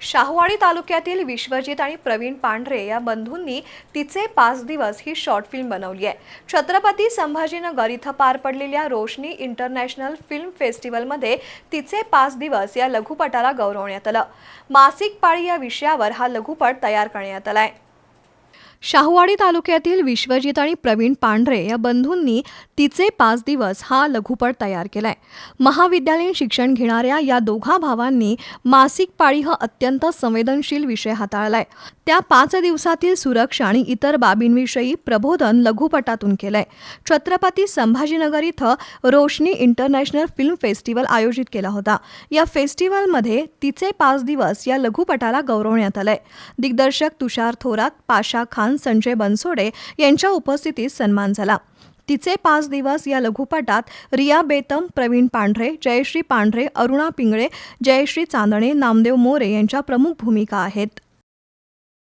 शाहवाडी तालुक्यातील विश्वजित आणि प्रवीण पांढरे या बंधूंनी तिचे पाच दिवस ही शॉर्ट फिल्म बनवली आहे. छत्रपती संभाजीनगर इथं पार पडलेल्या रोशनी इंटरनॅशनल फिल्म फेस्टिवलमध्ये तिचे पाच दिवस या लघुपटाला गौरवण्यात आलं. मासिक पाळी या विषयावर हा लघुपट तयार करण्यात आला आहे. शाहूवाडी तालुक्यातील विश्वजित आणि प्रवीण पांढरे या बंधूंनी तिचे पाच दिवस हा लघुपट तयार केलाय. महाविद्यालयीन शिक्षण घेणाऱ्या या दोघा भावांनी मासिक पाळी हा अत्यंत संवेदनशील विषय हाताळलाय. त्या पाच दिवसातील सुरक्षा आणि इतर बाबींविषयी प्रबोधन लघुपटातून केलंय. छत्रपती संभाजीनगर इथं रोशनी इंटरनॅशनल फिल्म फेस्टिवल आयोजित केला होता. या फेस्टिवलमध्ये तिचे पाच दिवस या लघुपटाला गौरवण्यात आलंय. दिग्दर्शक तुषार थोरात पाशा खान खान संजय बनसोडे यांच्या उपस्थितीत सन्मान झाला. तिचे पाच दिवस या लघुपटात रिया बेतम प्रवीण पांढरे जयश्री पांढरे अरुणा पिंगळे जयश्री चांदणे नामदेव मोरे यांच्या प्रमुख भूमिका आहेत.